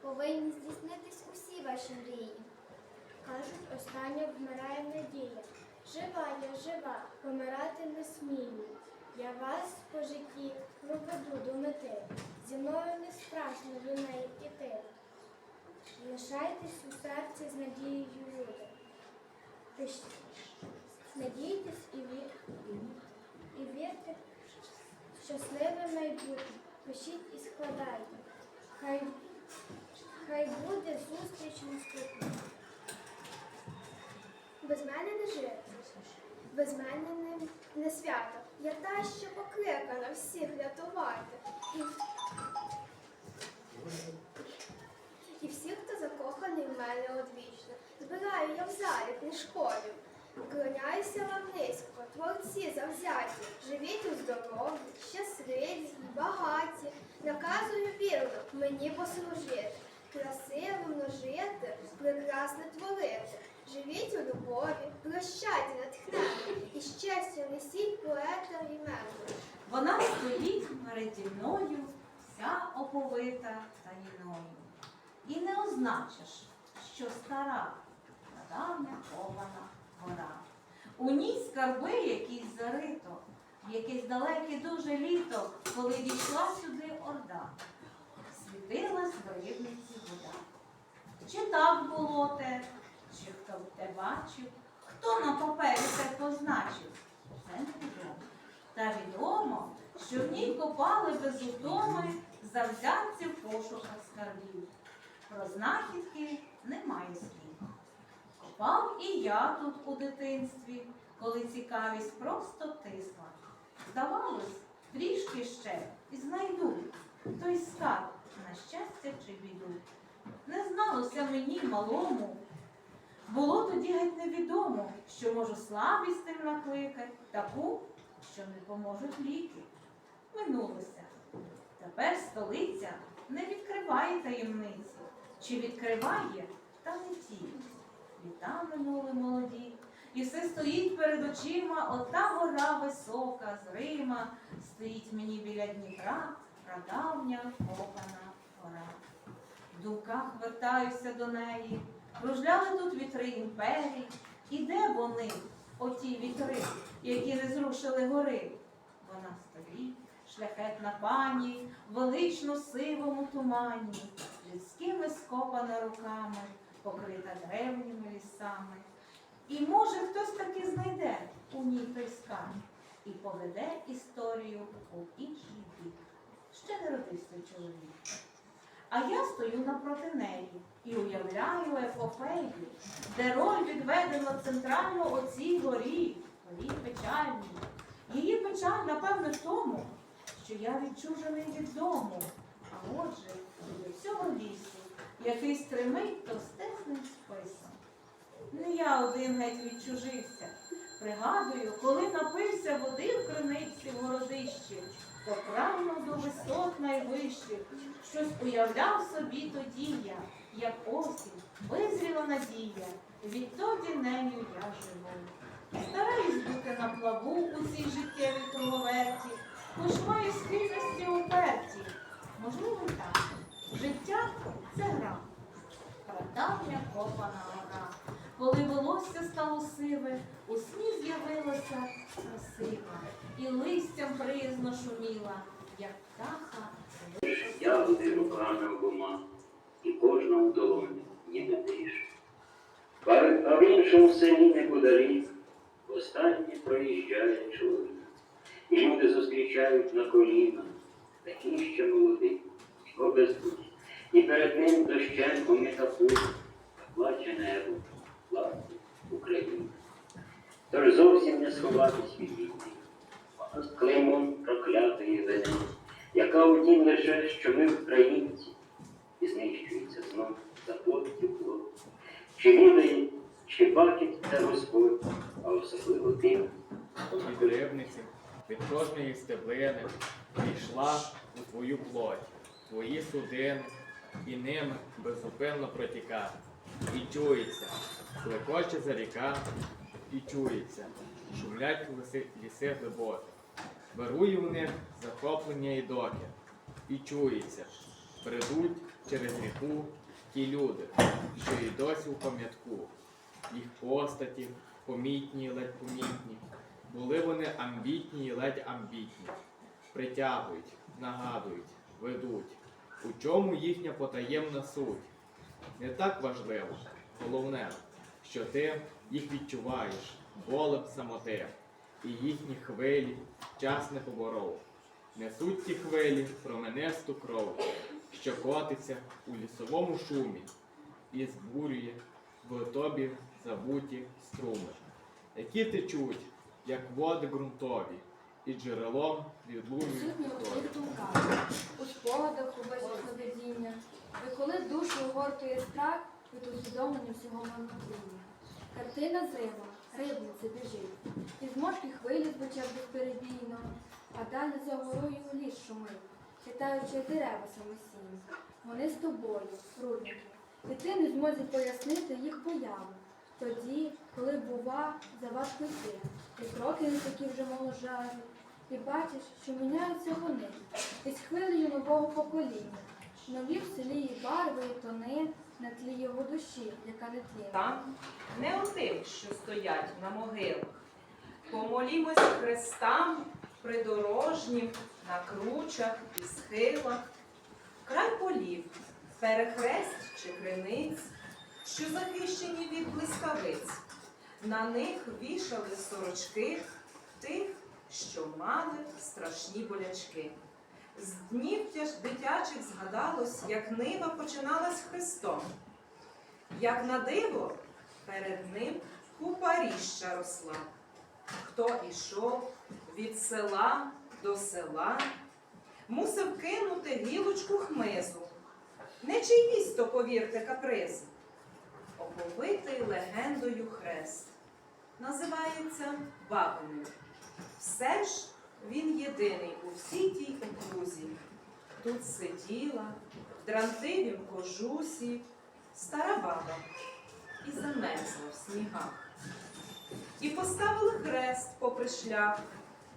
повинні здійснитись усі ваші мрії. Кажуть, остання вмирає неділя. Жива я жива, помирати не смію. Я вас по житті проведу до мети. Зі мною не страшно до неї іти. Лишайтесь у серці з надією люди. Надійтесь і, вір... і вірте щасливе майбутнє. Пишіть і складайте. Хай, хай буде зустріч наступна. Без мене не жити, без мене не, не свято. Я та, що покликана всіх рятувати. І, і всі, хто закоханий в мене одвічно, збираю я в залі книжкові. Вклоняюся вам низько, творці завзяті, живіть у здоров'ї, щасливі, багаті. Наказую вірно мені послужити, красиво множити, прекрасне творити. Живіть у любові, прощайте натхненно, і щастя несіть поета імену. Вона стоїть переді мною, вся оповита таніною. І не означиш, що стара, прадавня кована гора. У ній скарби якісь зарито, якесь далеке дуже літо, коли дійшла сюди орда. Світилась в рибниці вода. Чи так було те, чи хто те бачив, хто на папері те позначив, це невідомо. Та відомо, що в ній копали без утоми завзятці в пошуках скарбів. Про знахідки немає слів. Копав і я тут у дитинстві, коли цікавість просто тисла. Здавалось, трішки ще і знайду той скарб на щастя чи біду. Не зналося мені малому. Було тоді геть невідомо, що можу слабість тим накликать, таку, що не поможуть ліки. Минулося. Тепер столиця не відкриває таємниці, чи відкриває, та не ті. Літа минули молоді, і все стоїть перед очима, ота гора висока з Рима, стоїть мені біля Дніпра, прадавня копана гора. В думках вертаюся до неї, кружляли тут вітри імперій, і де вони, оті вітри, які не зрушили гори? Вона стоїть, шляхетна пані, велично сивому тумані, людськими скопана руками, покрита древніми лісами. І може хтось таки знайде у ній той скарб і поведе історію у інший бік. Ще не родився чоловік. А я стою напроти неї і уявляю епопею, де роль відведено центрально оцій горі, горі печальній. Її печаль, напевно, в тому, що я відчужений від дому, а отже, від всього лісу, який стримить списом. Я один геть відчужився. Пригадую, коли напився води в криниці в городищі, то прагнув до висот найвищих, щось уявляв собі тоді я, як осінь, визріла надія, відтоді нею я живу. Стараюсь бути на плаву у цій життєвій круговерті, хоч маю схильності уперті. Можливо, так. Життя це гра, прадавня копана. Коли волосся стало сиве, у сні з'явилася красива, і листям приязно шуміла, як птаха. ягоди руками обома, і кожна в долоні, ніби тиша. А в іншому селі неподалік останнє проїжджає чоловік. І люди зустрічають на коліна, такі ще молоді, обезбуті. І перед ним дощем помита путь, плаче небо, плаче Україна. Тож зовсім не сховатись від війни, з клеймом проклятої вини яка у тім лише, що ми українці, і знищується знов заход тепло. Чи відає, чи бачить це Господь, а особливо тим, від рибниці, від кожної стеблини, війшла у твою плоть, твої судини, і ними беззупинно протіка. І чується, клекоче за ріка, і чується, шумлять ліси, ліси глибокі. Вирує в них захоплення і доки, і чується, придуть через ріку ті люди, що й досі у пам'ятку. Їх постаті, помітні й ледь помітні, були вони амбітні й ледь амбітні, притягують, нагадують, ведуть. У чому їхня потаємна суть? Не так важливо, головне, що ти їх відчуваєш болем самоти, і їхні хвилі вчасне поборов. Несуть ці хвилі променисту кров, що котиться у лісовому шумі і збурює в тобі забуті струми, які течуть, як води ґрунтові, і джерелом відлунюють у спогадах, у безліч сновидіння. Ви коли душу огортує страх від усвідомлення всього майбутнього. Картина зима, рибниця біжить, і зможки хвилі звучать безперебійно, а далі за горою ліс шумить, хитаючи дерева самостійно. Вони з тобою, рудники, і ти не змозі пояснити їх появу. Тоді, коли бува, заважко йти, і кроки не такі вже моложаві, і бачиш, що міняються вони, із хвилею нового покоління. Нові в селі барви, і тони на тлі його душі, яка не тліє. Там не отим, що стоять на могилах. Помолімось хрестам придорожнім, на кручах і схилах, край полів, перехрест чи криниць, що захищені від блискавиць. На них вішали сорочки тих, що мали страшні болячки. З днів дитячих згадалось, як нива починалась Христом. Як на диво, перед ним купа ріща росла. Хто ішов від села до села, мусив кинути гілочку хмизу. Не чиїсь то, повірте, каприз. Оповитий легендою хрест. Називається Бабиним. Все ж він єдиний у всій тій окрузі. Тут сиділа в дрантивім кожусі стара баба і замерзла в снігах. І поставили хрест попри шлях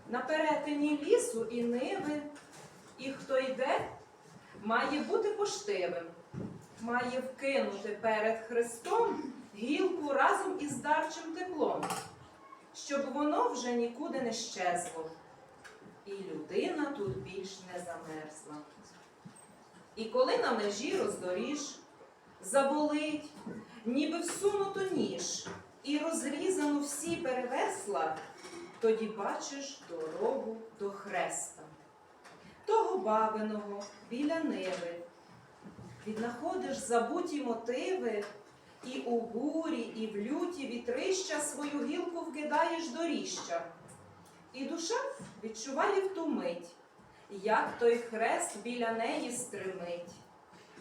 на перетині лісу і ниви. І хто йде, має бути поштивим, має вкинути перед Христом гілку разом із дарчим теплом, щоб воно вже нікуди не щезло, і людина тут більш не замерзла. І коли на межі роздоріж, заболить, ніби всунуто ніж, і розрізано всі перевесла, тоді бачиш дорогу до хреста, того бабиного біля ниви. Віднаходиш забуті мотиви, і у бурі, і в люті вітрища свою гілку вкидаєш до ріща. І душа відчуває в ту мить, як той хрест біля неї стримить,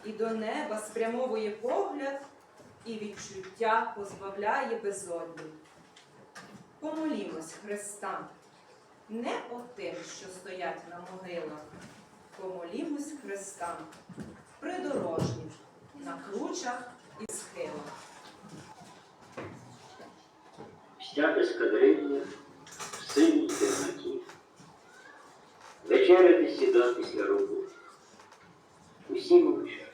і до неба спрямовує погляд, і відчуття позбавляє безодні. Помолімось Христам, не отим, що стоять на могилах, помолімось Христам, придорожнім, на кручах і схилах. Вся ескадрилья в синій темноті. Вечеряти сіда після роботи. Усі мовчать.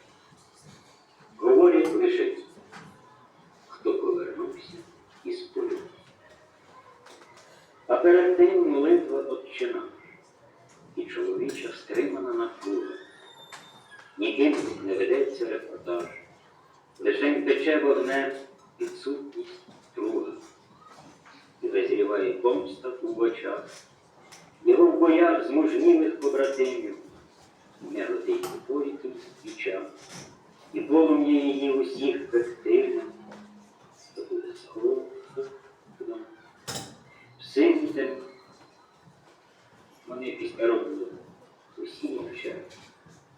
Говорять лише ті, хто повернувся із польоту. А перед тим молитва і чоловіча стримана напруга. Ніким не ведеться репортаж, лише пече вогнем відсутність друга і визріває помста у очах. Його в боях змужнілих побратимів, не летить упорі тут свіча, і полум'я її усіх пектильне, то буде сховано. Всім вони після року усі мовчать,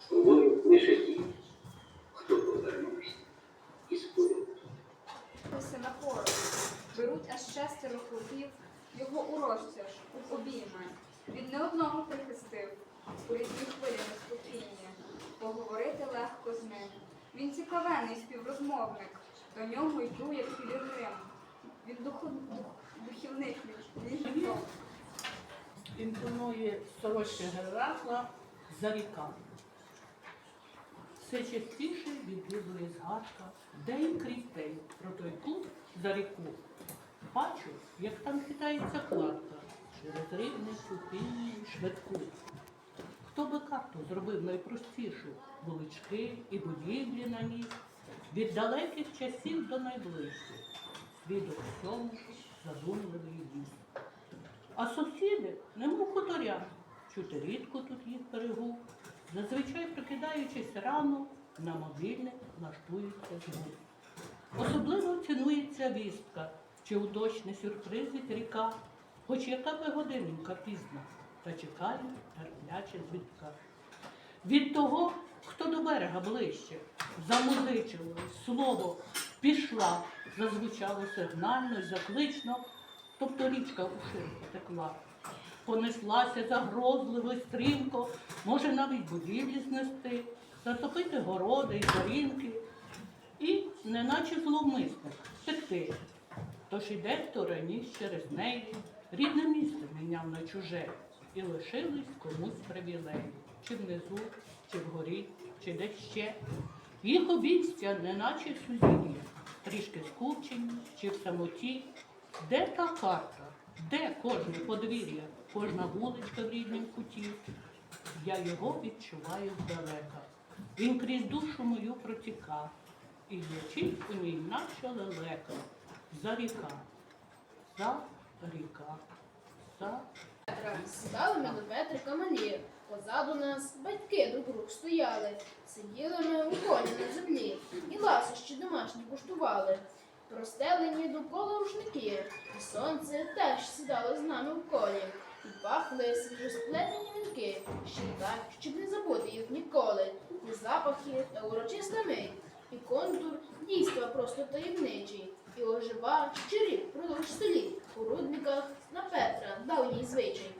говорять лише ті, хто повернувся польоту. Пися на пору, беруть аж шестеро хлопів, його урожця у обійми. Він не одного прихистив, у різні хвилі неспокійні. Поговорити легко з ним. Він цікавений співрозмовник, до нього йду, як пілігрим. Він духу, дух, духівник від жінок. Імпонує сорочка Геракла за ріками. все частіше відвідує згадка, де і кріпей про той клуб за ріку. Бачу, як там хитається кладка через рибницю пільні швидку. Хто би карту зробив найпростішу, вулички і будівлі на ній, від далеких часів до найближчих, свідок всьому задумливий ліс. А сусіди, немов хуторя, чути рідко тут їх перегук, зазвичай прикидаючись рано, на мобільник влаштується звук. Особливо цінується вістка, чи у дощ не сюрпризить ріка, хоч яка би годиненька пізна, та чекає терпляче звідка. Від того, хто до берега ближче, замузичило слово пішла, зазвучало сигнально й заклично, тобто річка у ширку текла. Понеслася загрозливо стрімко, може навіть будівлі знести, затопити городи й зарінки, і, неначе зловмисник, втекти. Тож і дехто раніше через неї рідне місце міняв на чуже, і лишились комусь привілеї, чи внизу, чи вгорі, чи десь ще. Їх обійстя, неначе сузір'я, трішки скупчені, чи в самоті. Де та карта? Де кожне подвір'я, кожна вуличка в ріднім куті? Я його відчуваю здалека. Він крізь душу мою протіка, і звучить у ній наче лелека. За ріка, за ріка, за Сідали ми до Петрика малі. Позаду нас батьки до рук стояли. Сиділи ми у колі на землі і ласощі домашні куштували. Простелені довкола рушники, і сонце теж сідало з нами в колі. І пахли свіжосплетені вінки, ще так, щоб не забути їх ніколи. І запахи та урочиста мить, і контур дійства просто таємничий, і ожива щирі впродовж століть у рудниках на Петра давній звичай.